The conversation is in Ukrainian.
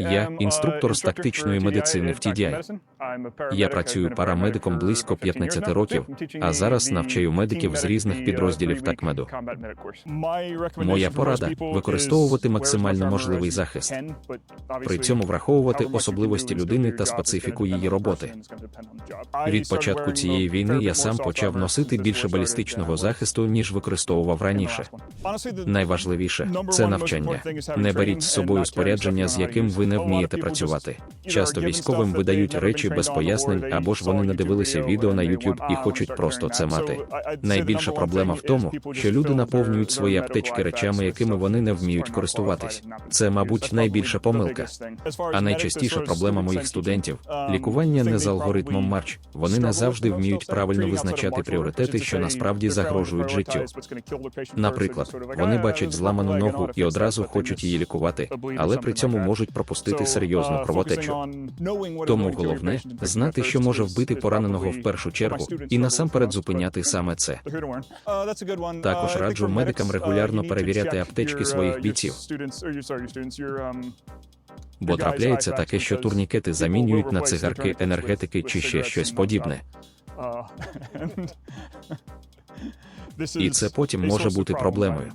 Я інструктор з тактичної медицини в TDI. Я працюю парамедиком близько 15 років, а зараз навчаю медиків з різних підрозділів такмеду. Моя порада використовувати максимально можливий захист. При цьому враховувати особливості людини та специфіку її роботи. Від початку цієї війни я сам почав носити більше балістичного захисту, ніж використовував раніше. Найважливіше це навчання. Не беріть з собою спорядження, з яким ви не вмієте працювати. Часто військовим видають речі без пояснень, або ж вони не дивилися відео на YouTube і хочуть просто це мати. Найбільша проблема в тому, що люди наповнюють свої аптечки речами, якими вони не вміють користуватись. Це, мабуть, найбільша помилка. А найчастіша проблема моїх студентів лікування не за алгоритмом Марч. Вони не завжди вміють правильно визначати пріоритети, що насправді загрожують життю. Наприклад, вони бачать зламану ногу і одразу хочуть її лікувати, але при цьому можуть пропустити серйозну кровотечу. Тому головне знати, що може вбити пораненого в першу чергу, і насамперед зупиняти саме це. Також раджу медикам регулярно перевіряти аптечки своїх бійців. Бо трапляється таке, що турнікети замінюють на цигарки, енергетики чи ще щось подібне. І це потім може бути проблемою.